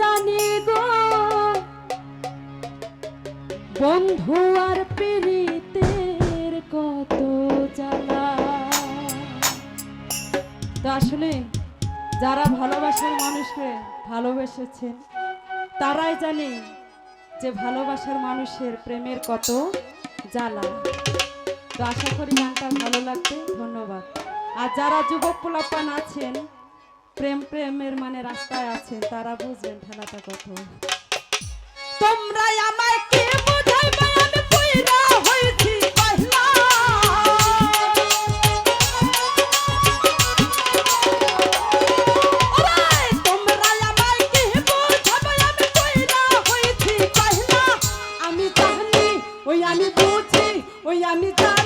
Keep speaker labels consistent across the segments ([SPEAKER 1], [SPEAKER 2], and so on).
[SPEAKER 1] জানি গো। বন্ধু আর পেরিতের কত জ্বালা। তো আসলে যারা ভালোবাসার মানুষকে ভালোবেসেছেন, তারাই জানে যে ভালোবাসার মানুষের প্রেমের কত জ্বালা। তো আশা করি গানটা ভালো লাগবে, ধন্যবাদ। আর যারা যুবক পোলাপান আছেন প্রেম প্রেমের মানে রাস্তায় আছেন তারা বুঝবেন ঠেলাটা কত। তোমরাই আমায় কে আমি তা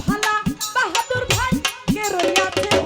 [SPEAKER 1] ভালা বাহাদুর ভাই কে রইয়াছে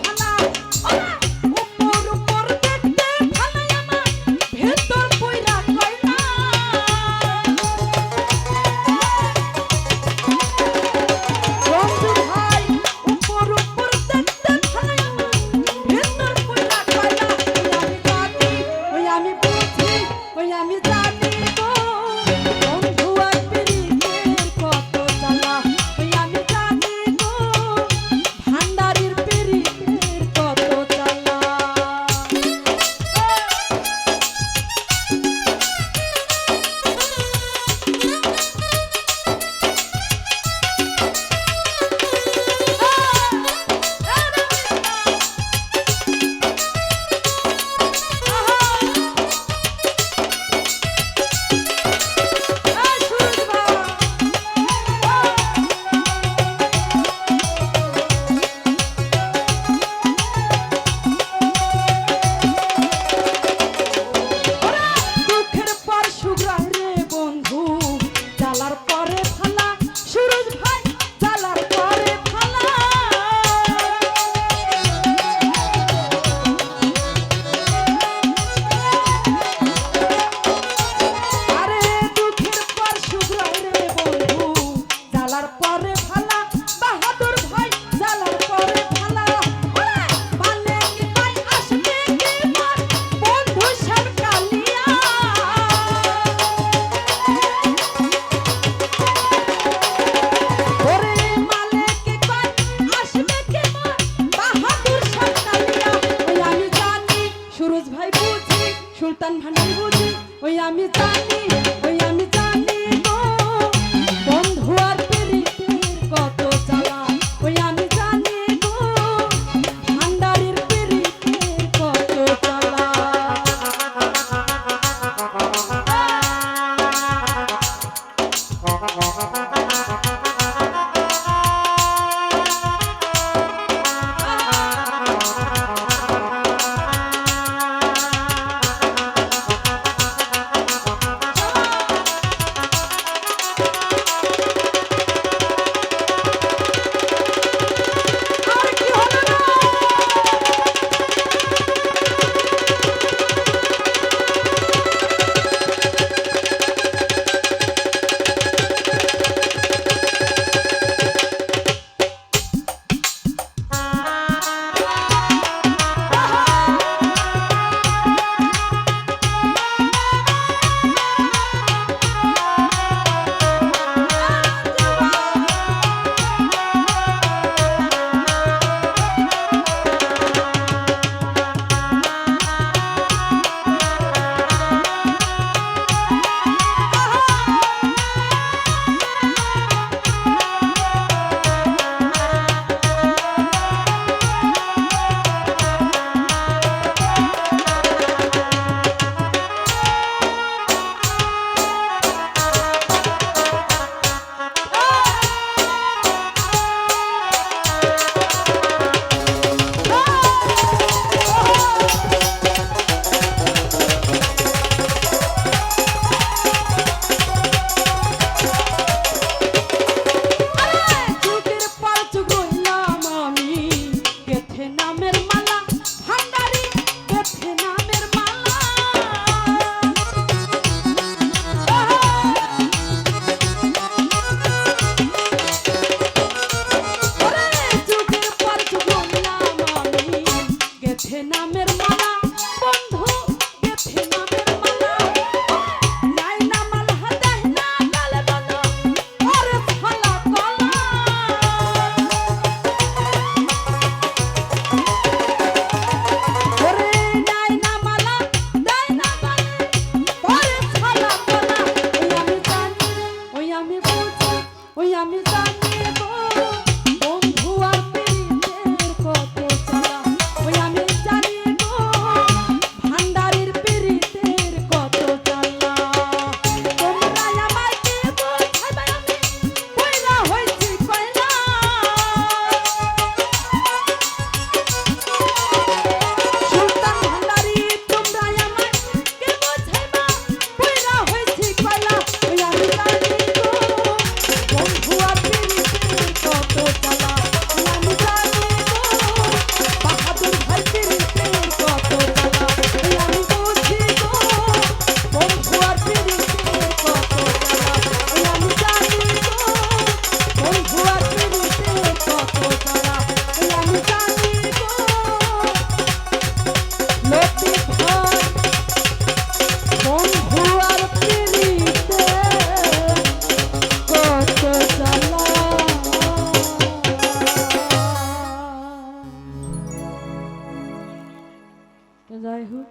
[SPEAKER 1] যাই হোক,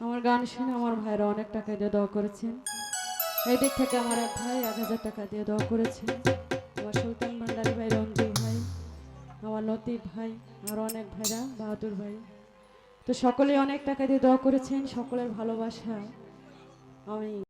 [SPEAKER 1] আমার গান শুনে আমার ভাইরা অনেক টাকা দিয়ে দেওয়া করেছেন। এই দিক থেকে আমার এক ভাই এক হাজার টাকা দিয়ে দেওয়া করেছেন। আমার সুলতান ভান্ডারি ভাই, রঞ্জু ভাই, আমার লতিফ ভাই, আর অনেক ভাইরা, বাহাদুর ভাই। তো সকলে অনেক টাকা দিয়ে দেওয়া করেছেন, সকলের ভালোবাসা। আমি